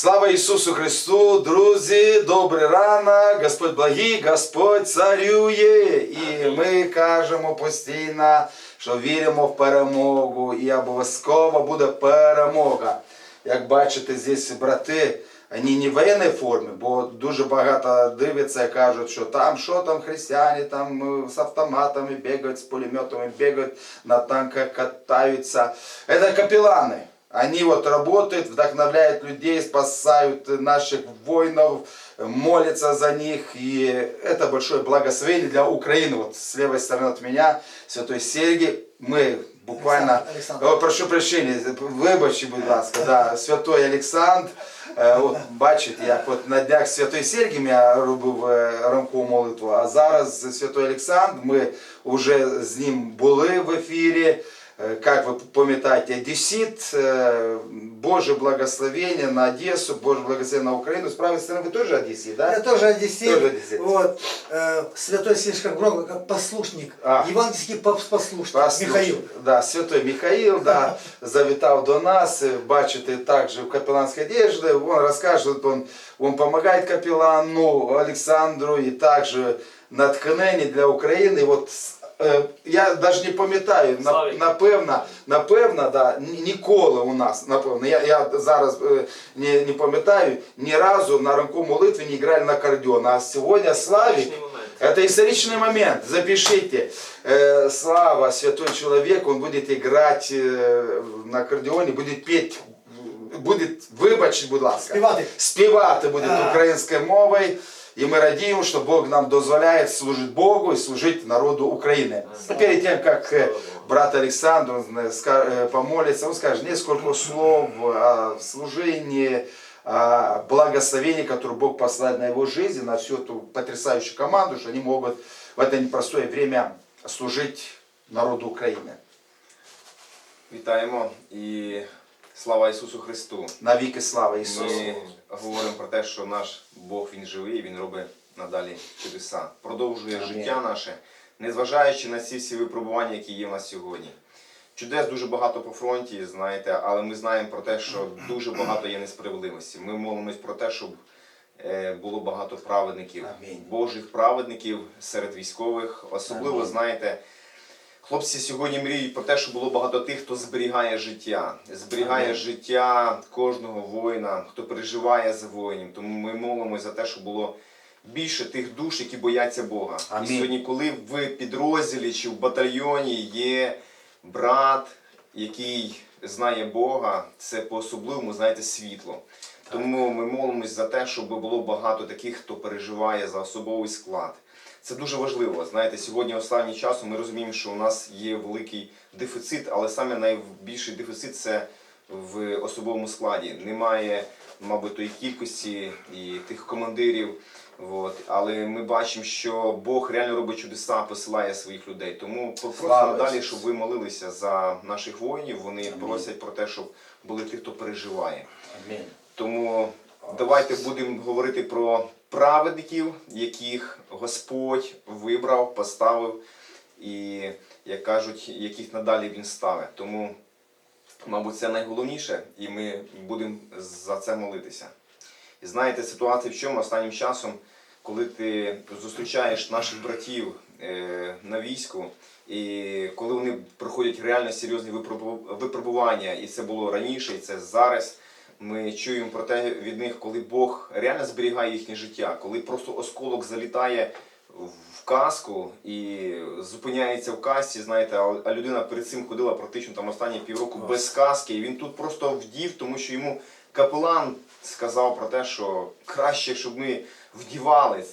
Слава Ісусу Христу, друзі, добрий ранок, Господь благий, Господь царює. І ми кажемо постійно, що віримо в перемогу і обов'язково буде перемога. Як бачите, здесь брати, вони не в воєнній формі, бо дуже багато дивляться і кажуть, що там, що там християни, там е, з автоматами бігають, з пулеметами бігають, на танках катаються. Це капеллани. Они вот работают, вдохновляют людей, спасают наших воинов, молятся за них. И это большое благословение для Украины. Вот с левой стороны от меня, Святой Сергий, мы буквально... Александр, Александр. О, прошу прощения, вибачте, будь ласка, да, Святой Олександр. Е, От бачите, як от на днях Святої Сергій я робив е, ранкову молитву, а зараз Святой Олександр, ми вже з ним були в ефірі. Е, Как вы пам'ятаєте, Одессит, е, Боже благословение на Одессу, Боже благословение на Украину. С правой стороны вы тоже Одессит, да? Я тоже одессит. Тоже одессит. Вот, э, святой слишком громко, как послушник. А. Евангельский пос- послушник. Послушай, Михаил. Да, святой Михаил, да, завітав до нас, е, бачите, також в капелланской одежде, он розкаже, он, он помогает капеллану Олександру і також натхнення для України. І от, е, я навіть не пам'ятаю, на- Славік. напевно, напевно, да, ні- ніколи у нас, напевно, я, я зараз е, не, не пам'ятаю, ні разу на ранку молитві не грали на аккордеон, а сьогодні Славік, Історичний момент. это историчный момент, запишите. Э, Слава, святой человек, он будет играть э, на аккордеоне, будет петь, будет, вибачте, будь ласка, Співати. співати буде А. українською мовою. І ми радіємо, що Бог нам дозволяє служити Богу і служити народу України. Перед тем, как э, брат Александр он, э, ска- э, помолится, он скажет несколько слов о служении, о благословении, которое Бог посылает на его жизнь, на всю эту потрясающую команду, что они могут в это непростое время служить народу України. Вітаємо і слава Ісусу Христу. Навіки слава Ісусу! Ми говоримо про те, що наш Бог Він живий, Він робить надалі чудеса, продовжує Амінь. життя наше, незважаючи на ці всі випробування, які є в нас сьогодні. Чудес дуже багато по фронті, знаєте, але ми знаємо про те, що дуже багато є несправедливості. Ми молимось про те, щоб е, було багато праведників, Амінь. Божих праведників серед військових. Особливо, Амінь. знаєте, Хлопці сьогодні мріють про те, щоб було багато тих, хто зберігає життя, зберігає Амінь. життя кожного воїна, хто переживає за воїнів. Тому ми молимося за те, щоб було більше тих душ, які бояться Бога. Амінь. І сьогодні, коли в підрозділі чи в батальйоні є брат, який знає Бога, це по-особливому, знаєте, світло. Тому ми молимось за те, щоб було багато таких, хто переживає за особовий склад. Це дуже важливо. Знаєте, сьогодні останнім часом ми розуміємо, що у нас є великий дефіцит, але саме найбільший дефіцит це в особовому складі. Немає, мабуть, тої кількості і тих командирів. От. Але ми бачимо, що Бог реально робить чудеса, посилає своїх людей. Тому Слава попросимо далі, щоб ви молилися за наших воїнів. Вони просять про те, щоб були ті, хто переживає. Амінь. Тому давайте будемо говорити про праведників, яких Господь вибрав, поставив і, як кажуть, яких надалі він ставить. Тому, мабуть, це найголовніше, і ми будемо за це молитися. І знаєте, ситуація в чому останнім часом, коли ти зустрічаєш наших братів е, на війську, і коли вони проходять реально серйозні випробування, і це було раніше, і це зараз. Ми чуємо про те від них, коли Бог реально зберігає їхнє життя, коли просто осколок залітає в каску і зупиняється в касці, знаєте, а людина перед цим ходила практично там останні півроку без каски, і він тут просто вдів, тому що йому капелан сказав про те, що краще, щоб ми вдівали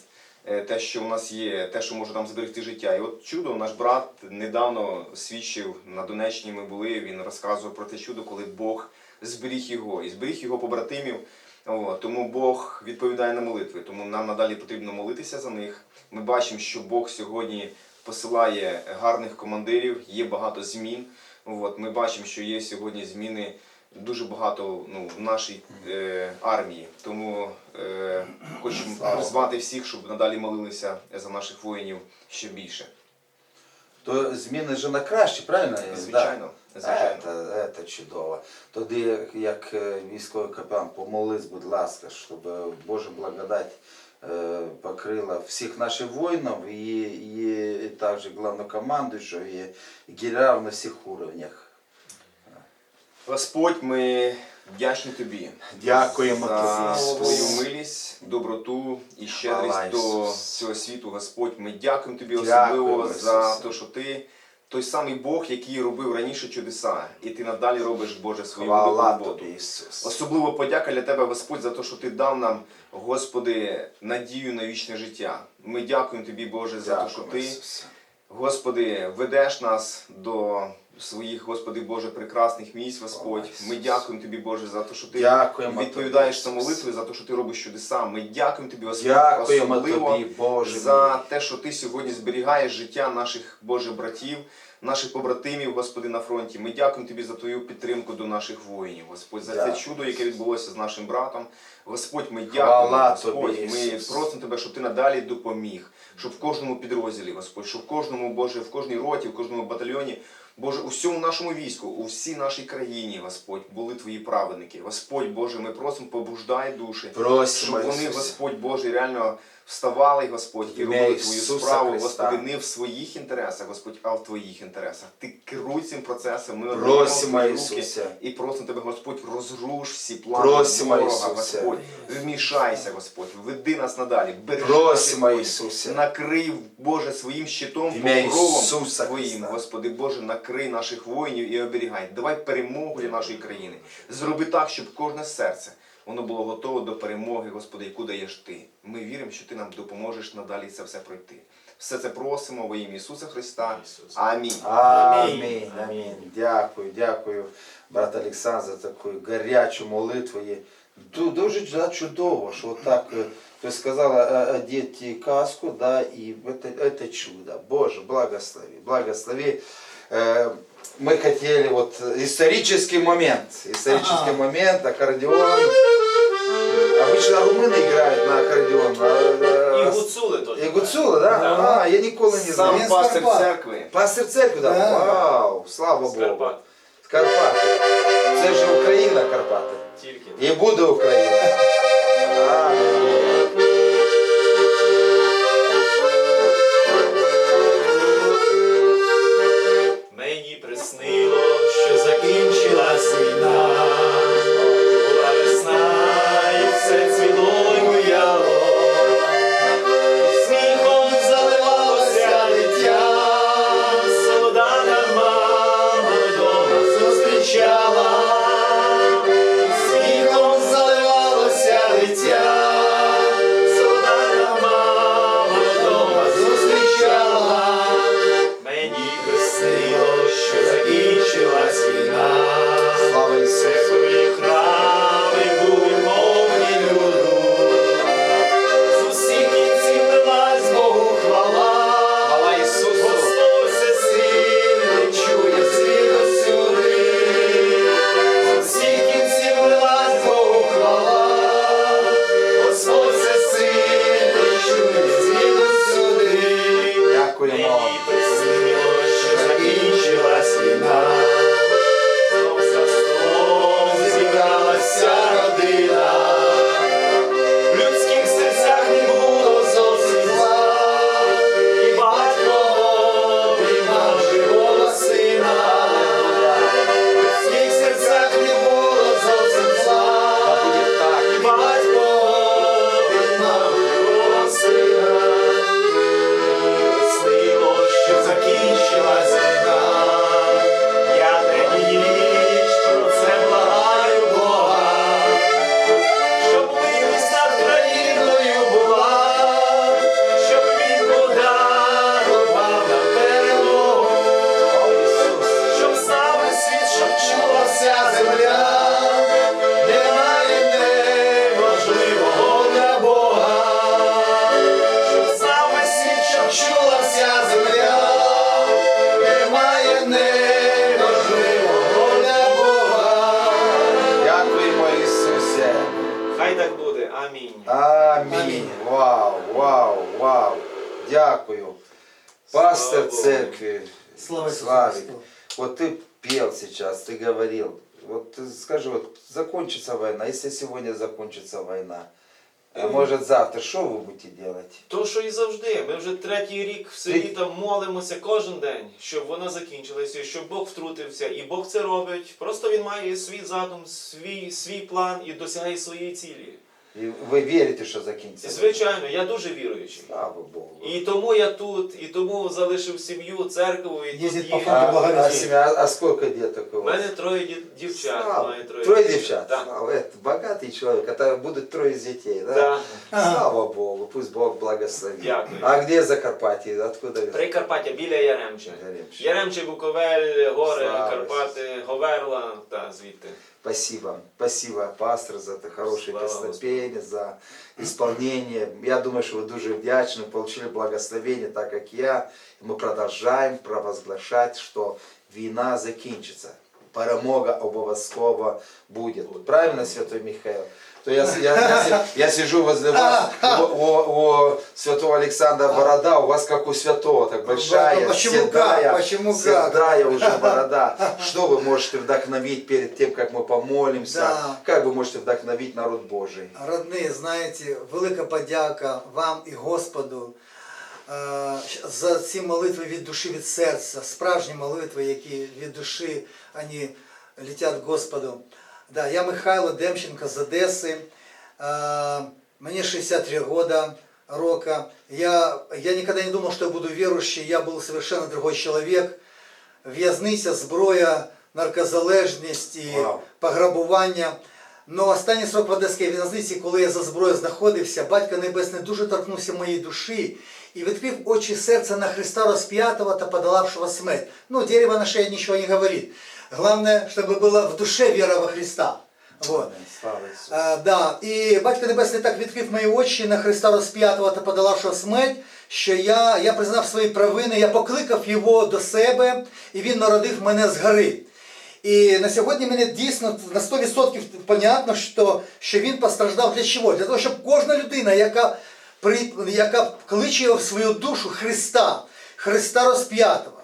е, те, що в нас є, те, що може нам зберегти життя. І от чудо, наш брат недавно свідчив на Донеччині. Ми були. Він розказував про те чудо, коли Бог зберіг його і зберіг його побратимів. От, тому Бог відповідає на молитви. Тому нам надалі потрібно молитися за них. Ми бачимо, що Бог сьогодні посилає гарних командирів, є багато змін. От, ми бачимо, що є сьогодні зміни дуже багато ну, в нашій е, армії. Тому е, хочемо призвати всіх, щоб надалі молилися за наших воїнів ще більше. То зміни ж на краще, правильно? Звичайно, Да. звичайно. Це, це чудово. Тоді, як е, військовий капелан, помолись, будь ласка, щоб е, Божа благодать е, покрила всіх наших воїнів і, і, і також главнокомандуючого, і генерал на всіх уровнях. Господь, ми вдячні тобі. Дякуємо за свою милість, доброту і щедрість до цього світу, Господь. Ми дякуємо тобі особливо за те, що ти той самий Бог, який робив раніше чудеса, і ти надалі робиш Боже свою Хвала роботу. тобі, Ісус. Особливо подяка для тебе, Господь, за те, що ти дав нам, Господи, надію на вічне життя. Ми дякуємо тобі, Боже, за те, що ти. Господи, ведеш нас до своїх, Господи Боже, прекрасних місць, Господь. Ми дякуємо Тобі, Боже, за те, що Ти Дякуємо відповідаєш на Ісус. за те, що Ти робиш чудеса. Ми дякуємо Тобі, Господь, Дякуємо особливо тобі, Боже. за те, що Ти сьогодні зберігаєш життя наших Боже братів, наших побратимів, Господи, на фронті. Ми дякуємо Тобі за Твою підтримку до наших воїнів, Господь, за це чудо, яке відбулося з нашим братом. Господь, ми Хвала дякуємо, Господь. тобі, Ми Ісус. просимо Тебе, щоб Ти надалі допоміг, щоб в кожному підрозділі, Господь, щоб в кожному, Боже, в кожній роті, в кожному батальйоні, Боже, у всьому нашому війську, у всій нашій країні, Господь, були Твої праведники. Господь, Боже, ми просимо, побуждай душі, Просимо, щоб вони, Господь Боже, реально вставали, Господь, і робили Твою справу, Христа. Господи, не в своїх інтересах, Господь, а в Твоїх інтересах. Ти керуй цим процесом, ми Просимо, Ісусе. і просимо Тебе, Господь, розруш всі плани ворога, Господь. Вмішайся, Господь, веди нас надалі, бережи Просимо, нас, Ісусе. накрий, Боже, своїм щитом, покровом Христа. Господи Боже, накрий наших воїнів і оберігай. Давай перемогу для нашої країни. Зроби так, щоб кожне серце воно було готове до перемоги, Господи, яку даєш Ти. Ми віримо, що Ти нам допоможеш надалі це все пройти. Все це просимо во ім'я Ісуса Христа. Амінь. Амінь. Амінь. Дякую, дякую, брат Олександр, за таку гарячу молитву. Дуже чудово, що так е, ти сказала е, одіти каску, да, і це, це чудо. Боже, благослови, благослови. Мы хотели вот исторический момент, исторический момент, аккордеон Обычно румыны играют на аккордеон. а, І а, гуцули теж. І гуцули, да? Да. А, я ніколи не знав. Сам Він з пастир Карпат. церкви. Пастир церкви, да? Да. Вау, слава З Богу. Карпат. З Карпати. Це ж Україна, Карпати. Тільки. І буде Україна. Аллилуйя. пастор Слава Богу. церкви, Слава Иисусу Славик, Христу. вот ты пел сейчас, ты говорил, вот ты скажи, вот закончится война, если сегодня закончится война, а Эм. может завтра, что вы будете делать? То, що і завжди, ми вже третій рік в селі там молимося кожен день, щоб вона закінчилася, щоб Бог втрутився, і Бог це робить. Просто він має свій задум, свій, свій план і досягає своєї цілі. И вы верите, что закинется? война? Звичайно, я дуже віруючий. Слава Богу. І тому я тут, і тому залишив сім'ю, церкву, і тут Їздить по їм. фронту. А, благовестие. а, семья, а сколько деток у У вас? мене троє дів- дівчат. Слава. маю троє, Трое девчат? Так. Слава, это богатый человек, это будут трое детей, да? Так. Слава Богу, пусть Бог благословит. Дякую. А где Закарпатье? Откуда вы? Прикарпаття біля Яремче. Яремче. Яремче, Буковель, гори, Слава Карпати, Говерла та звідти. Спасибо. Спасибо, пастор, за это хорошее песнопение, за исполнение. Я думаю, что вы дуже вдячны, получили благословение, так как я. Мы продолжаем провозглашать, что війна закінчиться. Перемога обов'язково буде. Правильно, Святой Михаил? То я, я, я, си- я сижу возле вас, у, у- у святого Александра борода, у вас как у святого, так большая, Ну, почему седая, как? Почему как? седая уже борода. Что вы можете вдохновить перед тем, как мы помолимся? Да. Как вы можете вдохновить народ Божий? Родні, знаєте, велика подяка вам і Господу е, за ці молитви від душі, від серця, справжні молитви, які від душі вони летять Господу. Да, я Михайло Демченко з Одеси. Е, Мне 63 года, рока. Я, я никогда не думал, что я буду верующий. Я был совершенно другой человек. В'язниця, зброя, наркозалежність і Вау. пограбування. Но останній срок в Одеській в'язниці, коли я за зброєю знаходився, Батько Небесний дуже торкнувся моєї душі і відкрив очі серця на Христа розп'ятого та подолавшего смерть. Ну, дерево на шее ничего не говорит. Главное, чтобы была в душе вера во Христа. Вот. А, да. І Батько Небесний так відкрив мої очі на Христа розп'ятого та подолавшого смерть, що я, я признав свої провини, я покликав його до себе, і він народив мене згори. І на сьогодні мені дійсно на 100% понятно, що, що він постраждав для чого? Для того, щоб кожна людина, яка, при, яка кличе в свою душу Христа, Христа розп'ятого,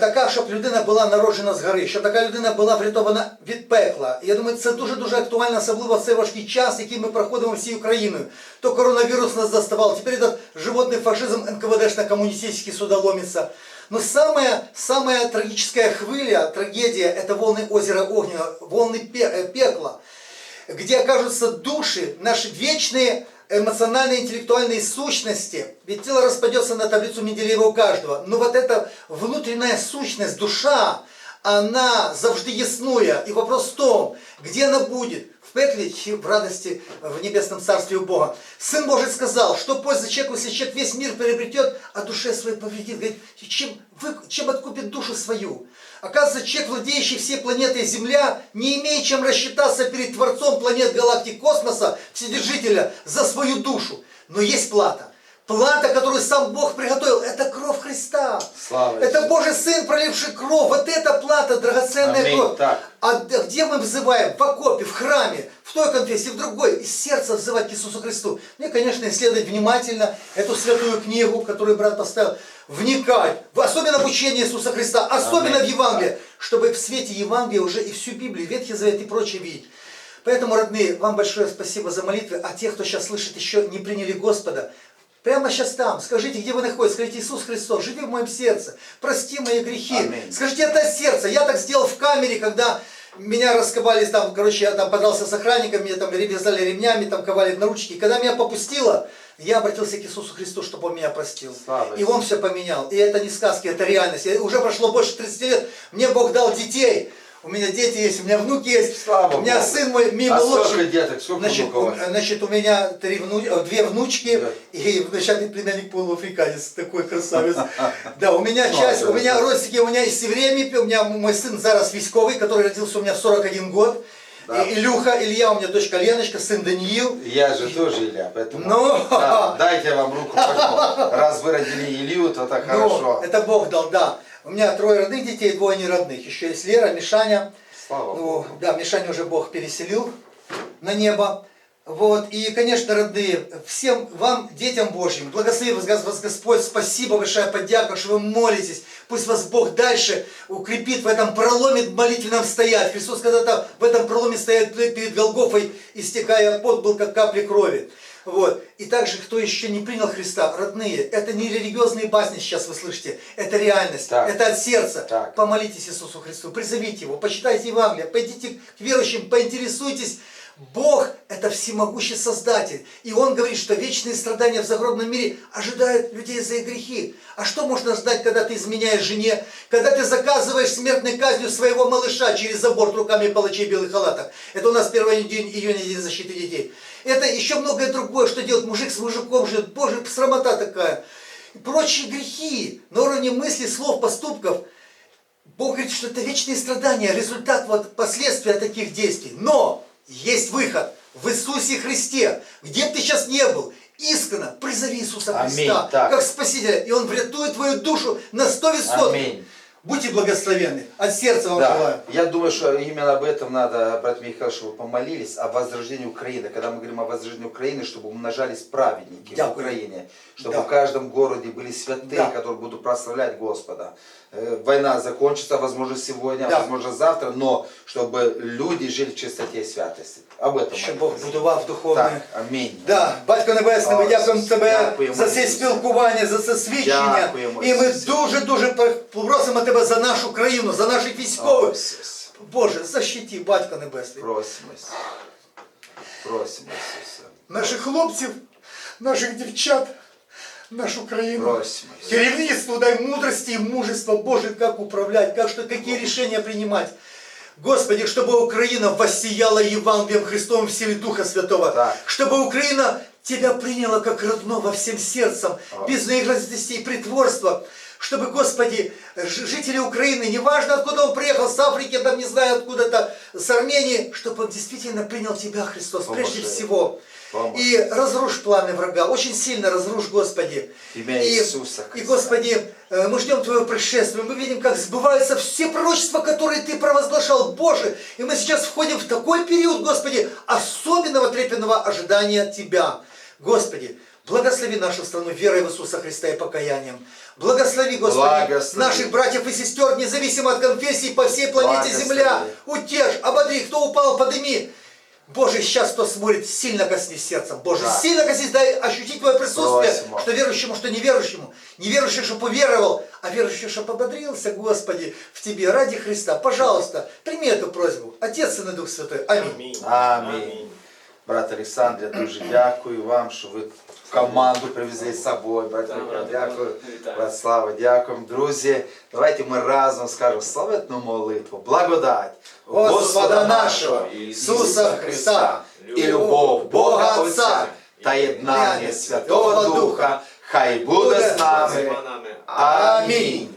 така, щоб людина була народжена згори, щоб така людина була врятована від пекла. І я думаю, це дуже-дуже актуально, особливо в цей важкий час, який ми проходимо всією Україною. То коронавірус нас заставав, тепер этот животний фашизм НКВДшно-коммунистический сюда ломится. Но самая, самая трагическая хвиля, трагедия, это волны озера Огненного, волны пе- э, пекла где окажутся души, наши вечные эмоциональные, интеллектуальные сущности. Ведь тело распадется на таблицу Менделеева у каждого. Но вот эта внутренняя сущность, душа, она завжди яснуя. И вопрос в том, где она будет? В в радости в небесном царстве у Бога. Сын Божий сказал, что польза человеку, если человек весь мир приобретет, а душе своей повредит. Говорит, чем, вы, чем откупит душу свою? Оказывается, человек, владеющий всей планетой Земля, не имеет чем рассчитаться перед Творцом планет, галактик, космоса, Вседержителя, за свою душу. Но есть плата. Плата, которую сам Бог приготовил, это кровь Христа. Слава Это Ісусу. Божий Сын, проливший кровь. Вот это плата, драгоценная Аминь. кровь. Так. А где мы взываем? В окопе, в храме, в той конфессии, в другой. Из сердца взывать к Иисусу Христу. И, конечно, исследовать внимательно эту святую книгу, которую брат поставил. Вникать, в, особенно в учение Иисуса Христа, особенно Аминь. в Евангелие, чтобы в свете Евангелия уже и всю Библию, Ветхий Завет и прочее видеть. Поэтому, родные, вам большое спасибо за молитвы, а тех, кто сейчас слышит, еще не приняли Господа, Прямо сейчас там, скажите, где вы находитесь, скажите, Иисус Христос, живи в моем сердце, прости мои грехи. Аминь. Скажите, это сердце. Я так сделал в камере, когда меня расковали, там, короче, я там подрался с охранниками, меня там вязали ремнями, там ковали наручники. Когда меня попустило, я обратился к Иисусу Христу, чтобы Он меня простил. Слава И Он все поменял. И это не сказки, это реальность. Я- Уже прошло больше 30 лет, мне Бог дал детей. У меня дети есть, у меня внуки есть. Слава у меня Богу. сын мой мимо А лучший. сколько деток, сколько Значит, внуков у вас? у- значит, у меня три вну- э, две внучки Да. и вначале племянник полуафриканец, такой красавец. Да, у меня Ну, часть, у меня родственники, у меня из Севремии, у меня мой сын зараз військовый, который родился у меня в 41 год. Да. И Илюха, Илья, у меня дочка Леночка, сын Даниил. Я же тоже Илья, поэтому Ну. да, дайте вам руку пожму. Раз вы родили Илью, то так Ну, хорошо. это Бог дал, да. У меня трое родных детей, двое неродных. Еще есть Лера, Мишаня. Слава Ну, Богу. да, Мишаня уже Бог переселил на небо. Вот, и, конечно, родные, всем вам, детям Божьим, благослови вас вас Господь, спасибо, большая подяка, что вы молитесь. Пусть вас Бог дальше укрепит в этом проломе молитвенном стоять. Христос когда-то в этом проломе стоят перед Голгофой, истекая пот был, как капли крови. Вот. И также, кто еще не принял Христа, родные, это не религиозные басни сейчас вы слышите, это реальность, Так. это от сердца. Так. Помолитесь Иисусу Христу, призовите Его, почитайте Евангелие, пойдите к верующим, поинтересуйтесь. Бог – это всемогущий Создатель. И Он говорит, что вечные страдания в загробном мире ожидают людей за их грехи. А что можно ждать, когда ты изменяешь жене, когда ты заказываешь смертной казнью своего малыша через забор руками палачей белых халатах? Это у нас 1 день июня, День защиты детей. Это еще многое другое, что делает мужик с мужиком живет. Боже, срамота такая. И прочие грехи на уровне мыслей, слов, поступков. Бог говорит, что это вечные страдания, результат, вот последствия таких действий. Но есть выход в Иисусе Христе. Где бы ты сейчас не был, искренне призови Иисуса Аминь. Христа Так. как Спасителя, и Он врятует твою душу на сто весот. Аминь. Будьте благословенны. От сердца вам Да, желаю. я думаю, что именно об этом надо, брат Михаил, чтобы помолились, о возрождении Украины. Когда мы говорим о возрождении Украины, чтобы умножались праведники в Дякую. Украине, чтобы Да. в каждом городе были святые, Да. которые будут прославлять Господа. Э, Война закончится, возможно, сегодня, Да. возможно, завтра, но чтобы люди жили в чистоте и святости. Об этом Щоб молитесь. Бог будував духовне. Так, амінь. Да, Батько Небесний, ми О, дякуємо Тебе дякуємо, за це Ісус. спілкування, за це свідчення. Дякуємо, І ми Ісус. дуже-дуже просимо Тебе за нашу країну, за наших О, військових. Ісус. Боже, защити, Батько Небесний. Просимо, Ісус. Просимо, Ісуса. Наших хлопців, наших дівчат, нашу країну. Просимо, Ісуса. Керівництву дай мудрости и мужества, Боже, как управлять, как что, какие решения принимать. Господи, чтобы Украина воссияла Евангелием Христовым в силе Духа Святого. Так. Чтобы Украина Тебя приняла как родного всем сердцем, А. без наигранности и притворства. Чтобы, Господи, жители Украины, неважно откуда он приехал, с Африки, там не знаю откуда-то, с Армении, чтобы он действительно принял Тебя, Христос, прежде Поможи. всего. Поможи. И разрушь планы врага, очень сильно разрушь, Господи. Имя и, Иисуса И, Христа. Господи, э, мы ждем Твоего пришествия, мы видим, как сбываются все пророчества, которые Ты провозглашал, Боже. И мы сейчас входим в такой период, Господи, особенного трепетного ожидания Тебя. Господи, благослови нашу страну верой в Иисуса Христа и покаянием. Благослови, Господи, Благослови. наших братьев и сестер, независимо от конфессий по всей планете Благослови. Земля. Утешь, ободри, кто упал, подними. Боже, сейчас кто смотрит, сильно коснись сердцем. Боже, Да. сильно коснись, дай ощутить Твое присутствие, Просим. что верующему, что неверующему. Неверующий, чтобы уверовал, а верующий, чтобы ободрился, Господи, в Тебе ради Христа. Пожалуйста, прими эту просьбу. Отец, Сын и Дух Святой. Аминь. Амінь. Амінь. Брат Олександр, я дуже дякую вам, що ви команду привезли з собою. Брат брат, дякую. Брат Слава, дякуємо. Друзі, давайте ми разом скажемо славетну молитву, благодать Господа нашого, Ісуса Христа, і любов Бога Отця та єднання Святого Духа, хай буде з нами. Амінь.